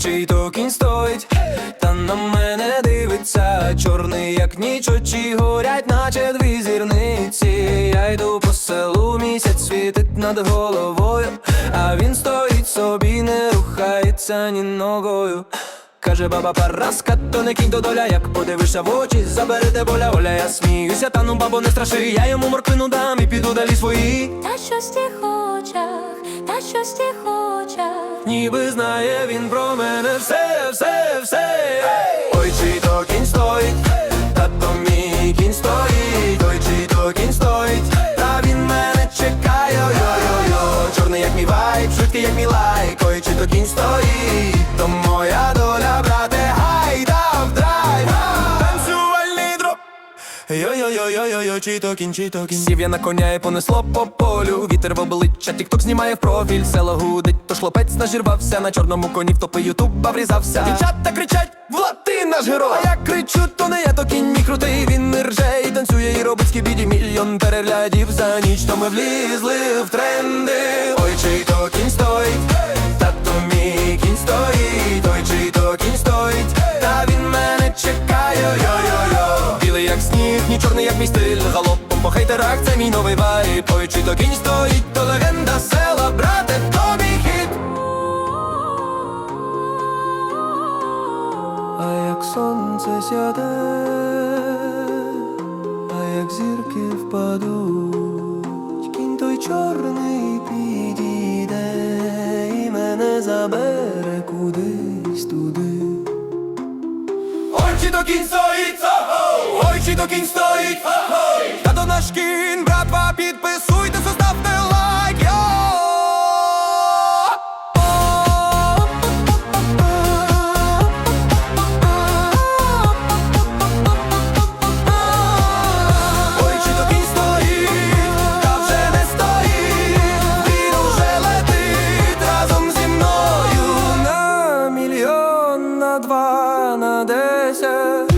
чий то кінь стоїть, та на мене дивиться, чорний, як ніч, очі горять, наче дві зірниці. Я йду по селу, місяць світить над головою, а він стоїть собі, не рухається ні ногою. Каже баба Параска, то не кінь то доля, як подивишся в очі, заберете боля, оля, я сміюся, та ну бабо не страши, я йому морквину дам і піду далі свої. Та щось тих очах, та щось в тих очах. Ніби знає він про мене все, все, все. Ой, Йо-йо-йо-йо-йо, чи то кінь, то кінь Сів я на коня і понесло по полю. Вітер в обличчя, тік-ток знімає в профіль. Село гудить, то хлопець нажирвався На чорному коні в топи ютуба врізався Дівчата кричать, Влад, ти наш герой! А я кричу, то не я, то кінь мій крутий Він не рже! І танцює, і робить скібіді. Мільйон переглядів за ніч, то ми влізли в тренди. Ой, чий то кінь стоїть, чорний як мій стиль. Галопом по хейтерах, це мій новий вайб. Чи то кінь стоїть, то легенда села, брате, то мій хіт А як сонце сяде, а як зірки впадуть, кінь той чорний підійде і мене забере кудись туди. Ой, чи то кінь стоїть, то кінь стоїть, та то наш кінь, братва, підписуйтесь, ставте лайк! Ой, кінь стоїть, та вже не стоїть, він уже летить разом зі мною на мільйон, на два, на десять.